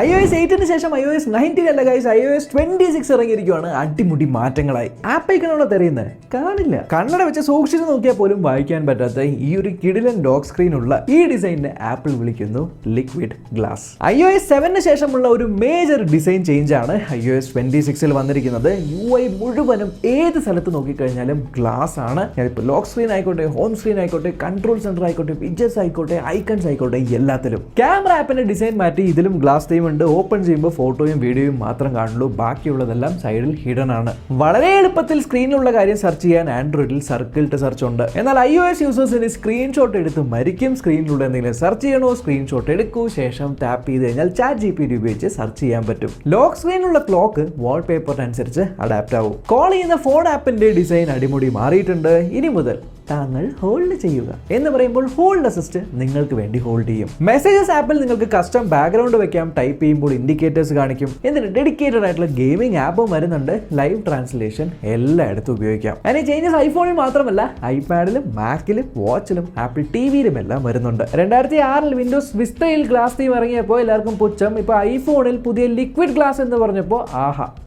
I O S എയ്റ്റിന് ശേഷം I O S nineteen അല്ല guys I O S twenty six ഇറങ്ങിയിരിക്കുകയാണ് അടിമുടി മാറ്റങ്ങളായി. ആപ്പ് ഐക്കണോടെ തെറിയുന്നത് കാണില്ല. കണ്ണട വെച്ച് സൂക്ഷിച്ച് നോക്കിയാൽ പോലും വായിക്കാൻ പറ്റാത്ത ഈ ഒരു കിടിലൻ ഡോക്ക് സ്ക്രീൻ ഉള്ള ഈ ഡിസൈനിനെ ആപ്പിൾ വിളിക്കുന്നു liquid glass I O S seven ശേഷമുള്ള ഒരു മേജർ ഡിസൈൻ ചേഞ്ച് ആണ് ഐ ഒ എസ് ട്വന്റി സിക്സിൽ വന്നിരിക്കുന്നത്. യു ഐ മുഴുവനും ഏത് സ്ഥലത്ത് നോക്കിക്കഴിഞ്ഞാലും ഗ്ലാസ് ആണ്. ഇപ്പോൾ ലോക്ക് സ്ക്രീൻ ആയിക്കോട്ടെ ഹോം സ്ക്രീൻ ആയിക്കോട്ടെ കൺട്രോൾ സെന്റർ ആയിക്കോട്ടെ പിക്ചേഴ്സ് ആയിക്കോട്ടെ ഐക്കൺസ് ആയിക്കോട്ടെ എല്ലാത്തിലും. ക്യാമറ ആപ്പിന്റെ ഡിസൈൻ മാറ്റി ഇതിലും ഗ്ലാസ് ഉണ്ട് ഓപ്പൺ ചെയ്യുമ്പോൾ ഫോട്ടോയും വീഡിയോയും മാത്രം കാണുള്ളൂ ബാക്കിയുള്ളതെല്ലാം സൈഡിൽ ഹിഡൻ ആണ്. വളരെ എളുപ്പത്തിൽ സ്ക്രീനിലുള്ള കാര്യം സെർച്ച് ചെയ്യാൻ ആൻഡ്രോയിഡിൽ സർക്കിൾ ടു സെർച്ച് ഉണ്ട്. എന്നാൽ ഐ ഒ എസ് യൂസേഴ്സിന് സ്ക്രീൻഷോട്ട് എടുത്ത് മരിക്കും. സ്ക്രീനിലൂടെ എന്തെങ്കിലും സെർച്ച് ചെയ്യണോ? സ്ക്രീൻഷോട്ട് എടുക്കൂ. ശേഷം ടാപ്പ് ചെയ്ത് കഴിഞ്ഞാൽ ചാറ്റ് ജി പി ഉപയോഗിച്ച് സെർച്ച് ചെയ്യാൻ പറ്റും. ലോക്ക് സ്ക്രീനിലുള്ള ക്ലോക്ക് വാൾ പേപ്പറിനനുസരിച്ച് അഡാപ്റ്റ് ആവും. കോൾ ചെയ്യുന്ന ഫോൺ ആപ്പിന്റെ ഡിസൈൻ അടിമുടി മാറിയിട്ടുണ്ട്. ഇനി മുതൽ താങ്കൾ ഹോൾഡ് ചെയ്യുക എന്ന് പറയുമ്പോൾ ഹോൾഡ് അസിസ്റ്റ് നിങ്ങൾക്ക് വേണ്ടി ഹോൾഡ് ചെയ്യും. മെസ്സേജസ് ആപ്പിൽ നിങ്ങൾക്ക് കസ്റ്റം ബാക്ക്ഗ്രൗണ്ട് വെക്കാം ടൈപ്പ് ചെയ്യുമ്പോൾ ഇൻഡിക്കേറ്റേഴ്സ് കാണിക്കും. എന്നിട്ട് ഡെഡിക്കേറ്റഡ് ആയിട്ടുള്ള ഗെയിമിംഗ് ആപ്പും വരുന്നുണ്ട്. ലൈവ് ട്രാൻസ്ലേഷൻ എല്ലായിടത്തും ഉപയോഗിക്കാം. അതിന് ചേഞ്ചസ് ഐഫോണിൽ മാത്രമല്ല ഐപാഡിലും മാക്കിലും വാച്ചിലും ആപ്പിൾ ടി വിയിലും എല്ലാം വരുന്നുണ്ട്. രണ്ടായിരത്തി ആറിൽ വിൻഡോസ് വിസ്തയിൽ ഗ്ലാസ് തീം ഇറങ്ങിയപ്പോൾ എല്ലാവർക്കും പുച്ഛം. ഇപ്പോൾ ഐഫോണിൽ പുതിയ ലിക്വിഡ് ഗ്ലാസ് എന്ന് പറഞ്ഞപ്പോൾ ആഹാ.